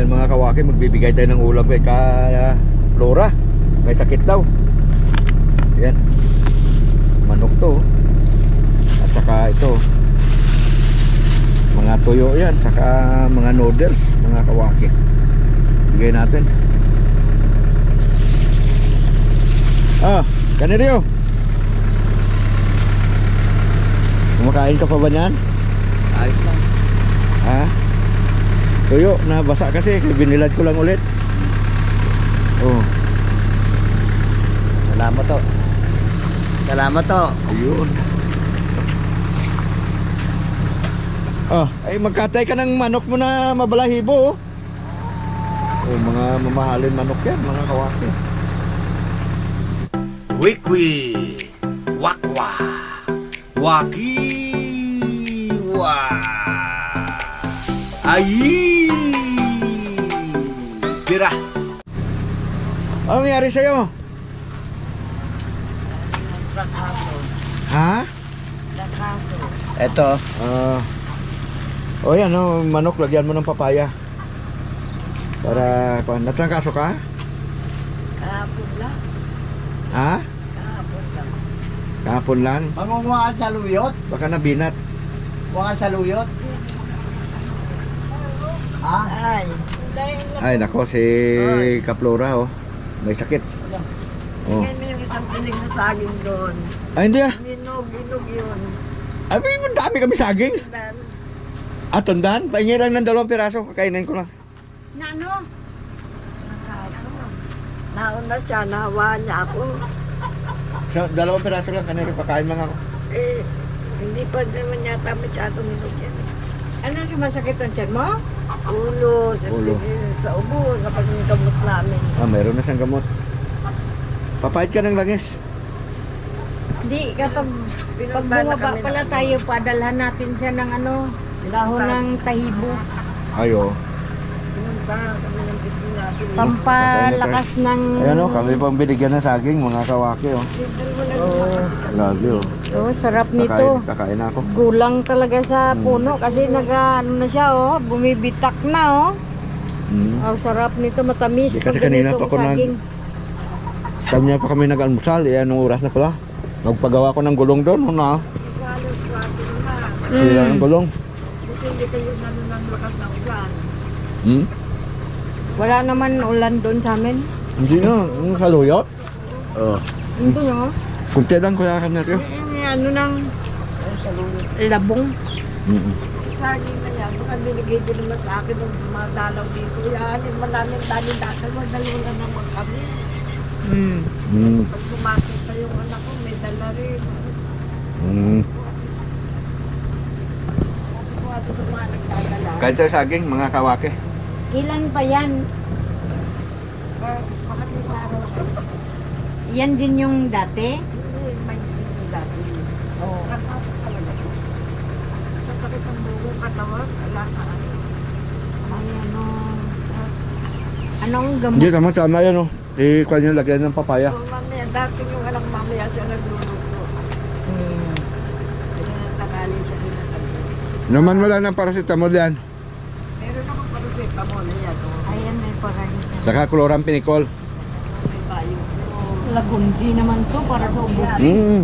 Yan mga kawaki, magbibigay tayo ng ulam kay ka Flora. May sakit daw. Yan. Manok to. At saka ito. Mga tuyo yan. Saka mga noodles. Mga kawaki. Bigay natin. Ah, kaniryo. Kumakain ka pa ba niyan? Ayos lang. Ha? Tuyo, nabasa kasi. kaya Binilad ko lang ulit. Oh, Salamat to. Salamat to. ayun. Ah, ay magkatay ka ng manok mo na mabalahibo. Oh, oh mga mamahalin manok yan, mga kawaki. Wikwi Wakwa Wakiwa Ayi Tira Anong nangyari sa'yo? Ha? Ito. Ah. oh yan, oh, manok, lagyan mo ng papaya. Para, kuan, natrangkaso ka? Kahapon lang. Ha? Kahapon lang. Kahapon lang? Pangunguha ka sa luyot? Baka nabinat. Huwag ka sa luyot? Ay. Ay, nako, si Kaplora, oh. May sakit. Oh. Mo yung isang pinig na saging doon. Ay, hindi ah. Minog, inog yun. Ay, may dami kami saging. Dan, At tundan, paingin lang ng dalawang piraso, kakainin ko lang. na ano? Nakaso. Nauna siya, nahawaan niya ako. So, dalawang piraso lang, kanina kakain lang ako. Eh, hindi pa naman yata masyadong minog yan eh. Ano sumasakit ang tiyan mo? Ulo, sa, Ulo. sa ubo, kapag yung gamot namin. Ah, mayroon na siyang gamot. Papayad ka ng langis. Hindi, kapag pag bumaba pala tayo, padalhan natin siya ng ano, dahon ng tahibo. Ayo. Pinunta kami ng business. Pampalakas ng... Ayan oh, kami pang binigyan ng saging, mga kawaki oh. Na Oo, lagi oh. Oh, sarap Kakain, nito. kakain na ako. Gulang talaga sa Hmm. puno kasi naga ano na siya oh, bumibitak na oh. Hmm. Oh, sarap nito, matamis. Di kasi pag kanina ganito pa ako nag- saging. Kanya pa kami nag-almusal, eh, anong oras na pala? Nagpagawa ko ng gulong doon, ano na? Halos kwatro na. Sila ng gulong. Kasi hindi kayo nano ng lakas ng ulan. Hmm? Wala naman ulan doon sa amin. Hindi na, yung sa luyot. Oo. Hindi no? Kunti lang kuya ka na rin. Eh, ano nang Ay, sa lulot. labong. Mm Saging na yan. Baka binigay din naman sa akin nung dumadalaw dito. Yan, yung maraming dali dati. Magdalaw na naman kami. Mm. Hmm. Pag sumakit pa yung anak ko, may dala rin. Hmm. Ko mga nagdadala. Kahit sa saging, mga kawaki. Ilan pa yan? Ba- Bakit may araw ako? Yan din yung dati? Hindi, may hindi dati. Oo. Sa sakit ng bugo, katawan, wala ka. Ay, ano... Anong gamot? Hindi ka tama yan oh. Eh, kanya yung lagyan ng papaya. So, mamaya, dati yung anak mamaya siya nagluluto. Hmm. Tinatangali siya dinatanggali. Naman wala ng paracetamol yan. Meron naman paracetamol yan. oh. Ayan, may parang... Saka pinicol. May bayo. Lagundi naman to para sa ubo. Hmm.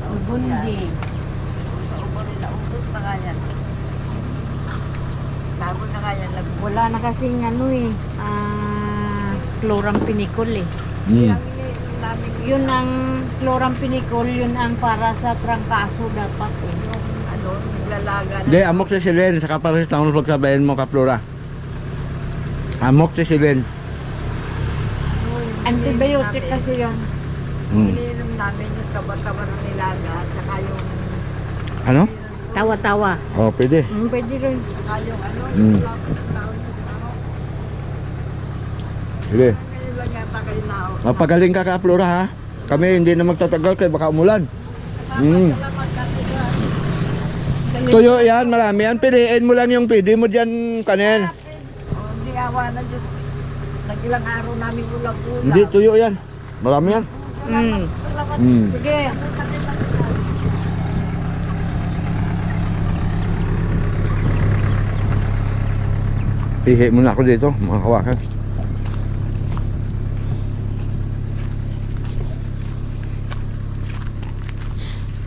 Lagundi. Sa ubo nila, ubos na nga yan. Tabo na nga yan. Lag- Wala na kasing ano eh. Ah, chloramphenicol eh. Hmm. Ang iniinom namin Yun ang chloramphenicol, yun ang para sa trangkaso dapat eh. yung ano, naglalaga na. Hindi, amoxicillin. Saka paracetamol pagsabayin mo, Kaplora. Amoxicillin. Antibiotic kasi yan. Hmm. Iniinom namin yung taba-taba ng nilaga at saka yung Ano? Tawa-tawa. Oh, pwede. Mm, pwede rin. saka yung ano, Mm. yung tawag sa ano. Sige. Ngayon lang yata kayo na ako. Mapagaling ka, Kaplora, ha? Kami hindi na magtatagal kay baka umulan. Hmm. Salamat kasi ka. Tuyo yan, marami yan. Piliin mo lang yung pili mo dyan kanin. Hindi awa na Diyos. Nag-ilang araw namin ulang-ulang. Hindi, tuyo yan. Marami yan. Mm. Hmm. Sige. Pihi muna ako dito, mga kawakan.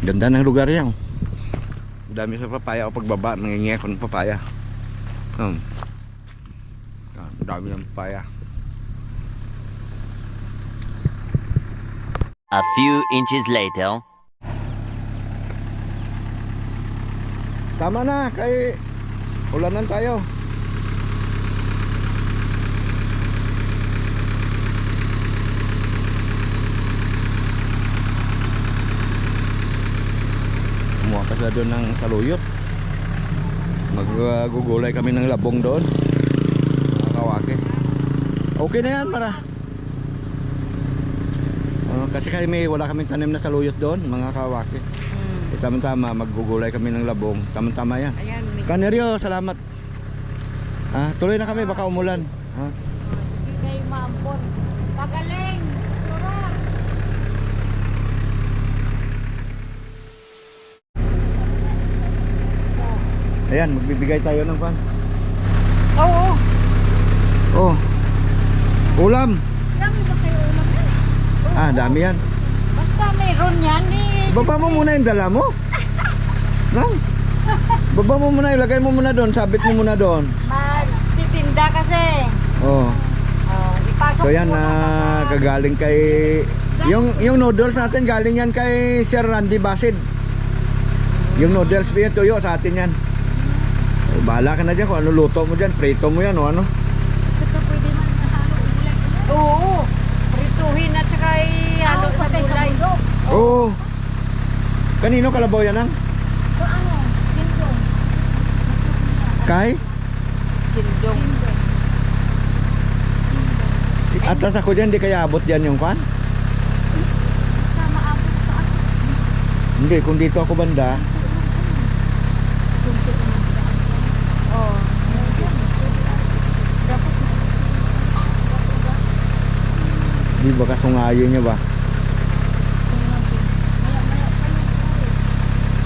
Ganda ng lugar yan. Dami sa papaya o pagbaba, nangingi ako ng papaya. Um. Dami ng papaya. A few inches later. Tama na, kay ulanan tayo. Ka sa doon ng saluyot. Magugulay kami ng labong doon. Mga kawake. Okay na yan para. Oh, kasi kami wala kaming tanim na saluyot doon, mga kawake. Hmm. Eh, tama-tama, maggugulay kami ng labong. Tama-tama yan. Ayan, may... Kaneryo, salamat. Ah, tuloy na kami, baka umulan. Ha? Ah, sige kayo maampon. Pagaling! Ayan, magbibigay tayo ng pan. Oo! Oh. Ulam. Dami ba kayo ulam yan? Ah, dami yan. Basta mayroon yan eh. Baba mo muna yung dala mo. Nang. Baba mo muna, ilagay mo muna doon, sabit mo muna doon. Magtitinda kasi. Oh. Oh, ipasok So yan na na kagaling kay yung yung noodles natin galing yan kay Sir Randy Basid. Yung noodles biya tuyo sa atin yan. Bahala ka na dyan kung ano luto mo dyan, prito mo yan o ano. Saka pwede man nahalo ulan. Oo. Prituhin at saka ihalo sa gulay. Oo. Oh. Kanino kalabaw yan ang? So ano? Sindong. Kay? Sindong. Atas ako dyan, di kaya abot dyan yung kwan? Ako. Hindi, kung dito ako banda, Oh. Dapat di ba kasungayo niya ba?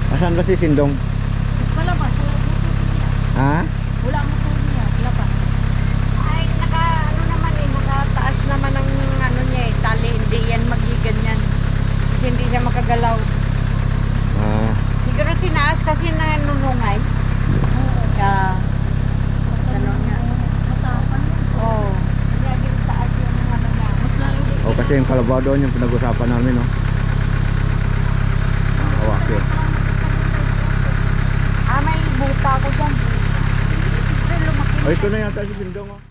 Asan ba si Sindong? Palabas, wala mo niya. Ha? Wala mo niya, labas. Ay, naka, ano naman eh, nakataas naman ang ano niya eh, tali, hindi yan magiganyan. Kasi hindi siya makagalaw. Ah, Siguro tinaas kasi na nunungay. Kaya, ano niya. Oo. Kaya din taas yung ano niya. Mas lalo din. o kasi yung kalabaw doon yung pinag-usapan namin, no? Ang kawaki. Ah, may buta ko dyan. Pero lumaki O, ito na yata si Sindong, oh.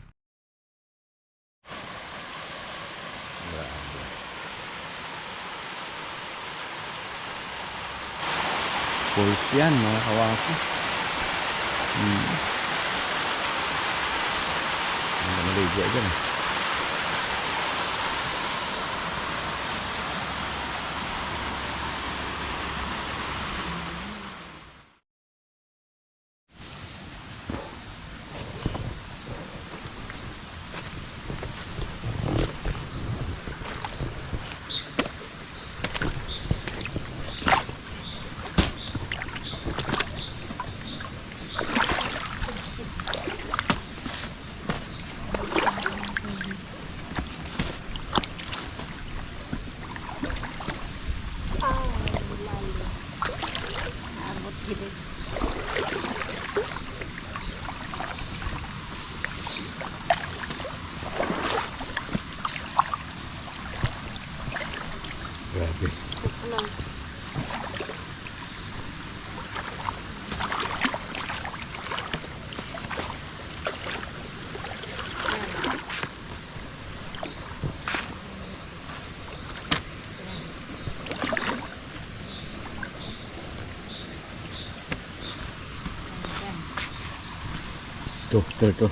Pulse yan, mga kawaki. Hmm. Ang maligya dyan, eh. Grabe. Tuh, tuh, tuh.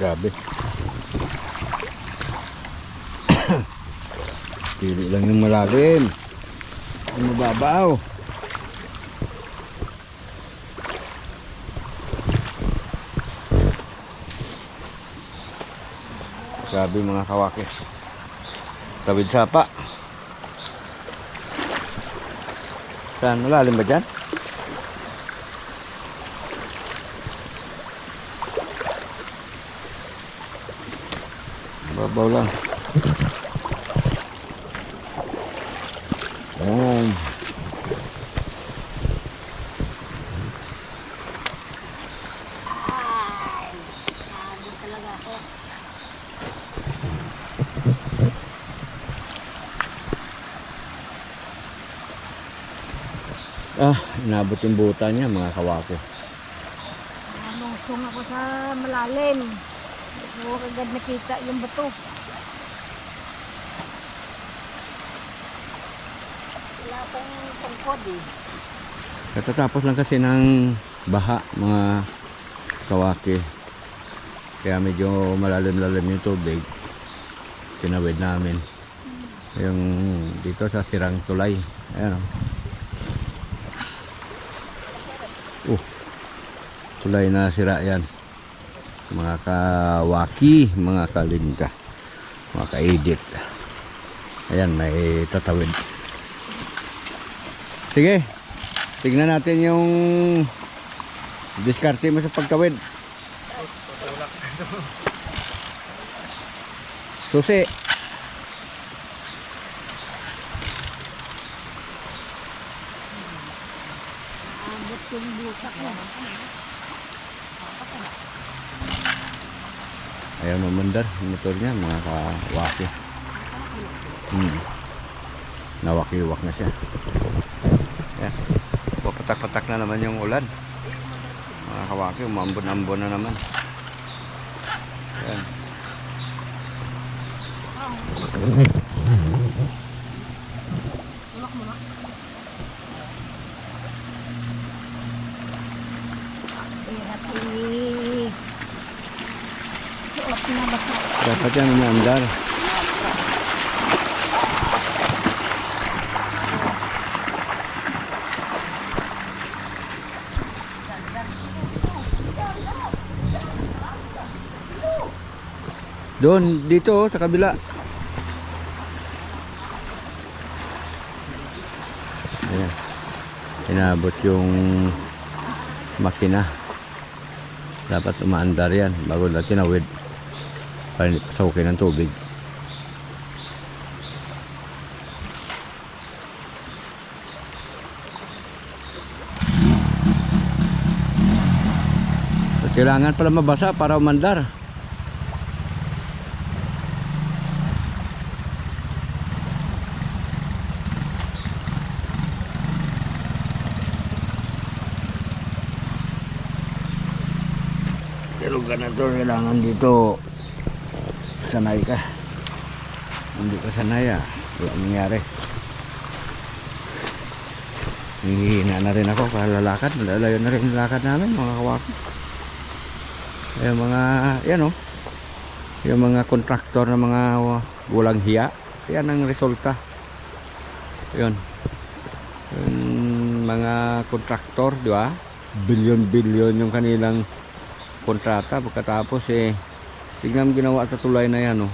Grabe. Pili lang yung malalim. Yung mababaw. Grabe mga kawaki. Tawid sapa. Saan? Malalim ba dyan? Babaw lang. Inabot yung buta niya mga kawako. Nusong ako sa malalim. Hindi ko agad nakita yung bato. Wala pang tungkod eh. Katatapos lang kasi ng baha mga kawaki. Kaya medyo malalim-lalim yung tubig. Tinawid namin. Yung dito sa Sirang Tulay. Ayan o. Tulay na sira yan. Mga kawaki, mga kalinga, mga kaedit. Ayan, may tatawid. Sige, Tignan natin yung diskarte mo sa pagkawid. Susi. Abot yung buta ko. Ayaw mamandar yung motor niya, mga kawaki. Hmm. Nawaki-wak na siya. Yan. Papatak-patak na naman yung ulan. Mga kawaki, umambon-ambon na naman. Yan. Basa. Dapat yan umandar. Doon, dito oh, sa kabila. Ayan. Inabot yung makina. Dapat umaandar yan bago na tinawid para hindi pasawkin ng tubig. So, kailangan pala mabasa para umandar. Pero ganito kailangan dito sanay ka. Hindi ka sanay ah. Wala mangyari. Hihina na rin ako para lalakad. Lalayo na rin yung lakad namin mga kawako. Yung mga, yan oh. Yung mga kontraktor na mga walang hiya. Yan ang resulta. Yun. Yung mga kontraktor, di ba? Bilyon-bilyon yung kanilang kontrata pagkatapos eh tignan ginawa sa tulay na yan oh.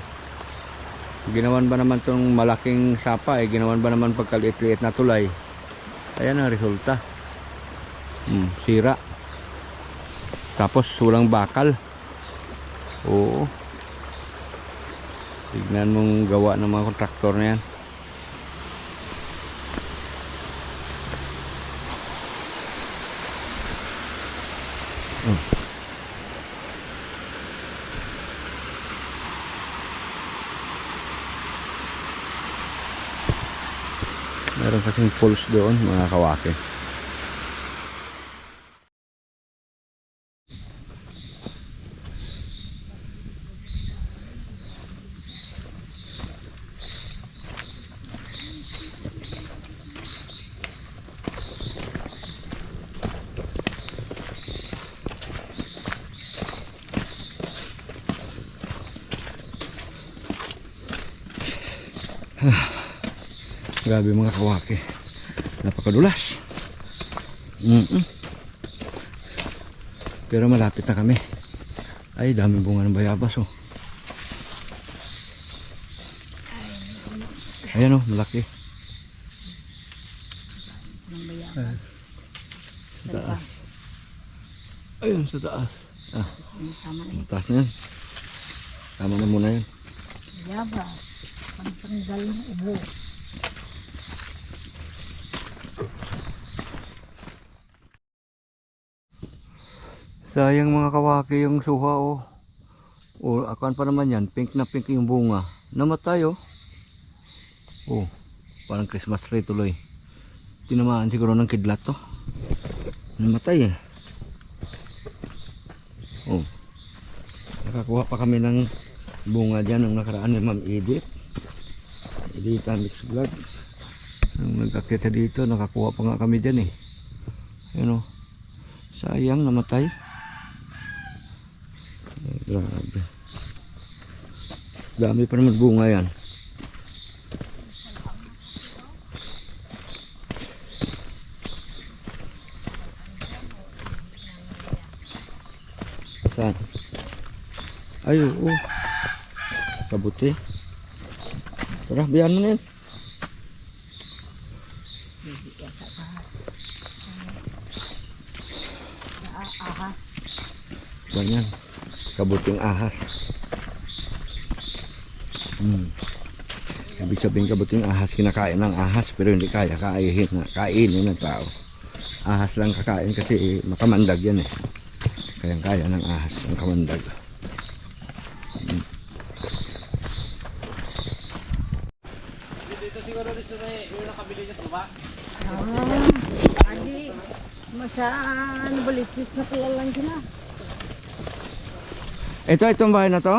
ginawan ba naman tong malaking sapa eh ginawan ba naman pagkaliit-liit na tulay? Ayan ang resulta. Hmm, sira. Tapos walang bakal. Oo. Tignan mong gawa ng mga kontraktor na yan meron kasing pulse doon mga kawaki Grabe mga kawaki. Napakadulas. Mm -mm. Pero malapit na kami. Ay, dami bunga ng bayabas oh. Ayan oh, malaki. bayabas. Sa taas. Ayun, sa taas. Ah, ang taas na yan. Tama na muna yan. bayabas. Pantanggal ng ubo. Sayang mga kawaki yung suha oh. O, akan pa naman yan. Pink na pink yung bunga. Namatay oh. Oh, parang Christmas tree tuloy. Tinamaan siguro ng kidlat to. Namatay eh. Oh. Nakakuha pa kami ng bunga dyan nung nakaraan ni Ma'am Edith. Edith Mix Vlog. Nung nagkakita dito, nakakuha pa nga kami dyan eh. Ayun oh. Sayang namatay. Grabe. Dami pa naman bunga yan. Saan? Ay, oo. Kabuti. Tara, biyan mo na yan. Kabuting ahas. Hmm. Ibig sabihin kabuting ahas, kinakain ng ahas pero hindi kaya kaihin na kainin ng tao. Ahas lang kakain kasi makamandag yan eh. Kaya kaya ng ahas ang kamandag. Hmm. Ah, adi. Masa ano balitis na pala lang sila. Ito, itong bahay na to?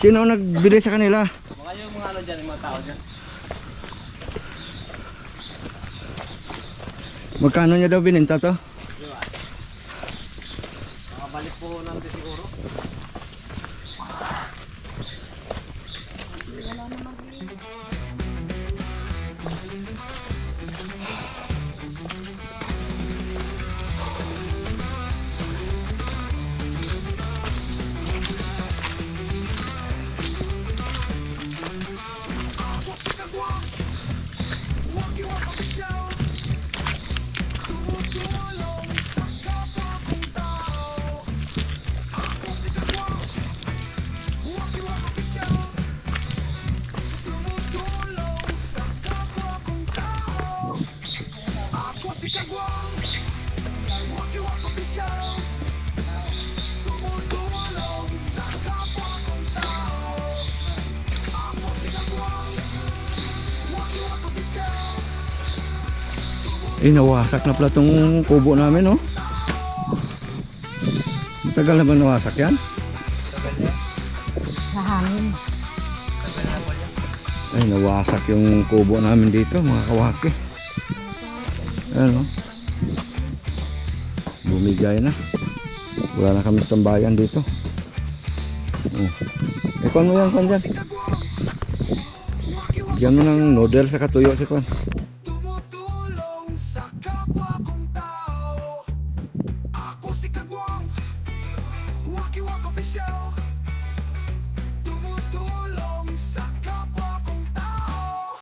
Sino ang nagbili sa kanila? Mga yung mga ano dyan, yung mga tao dyan. Magkano niya daw bininta to? Makabalik po natin siguro. Eh, nawasak na pala tong kubo namin, oh. Matagal na ba nawasak yan? Sa hangin. Ay, nawasak yung kubo namin dito, mga kawaki. Ayan, oh. Bumigay na. Wala na kami tambayan dito. Oh. Eh, kuhan mo yan, kuhan dyan. Diyan mo ng noodle sa katuyo si kuhan.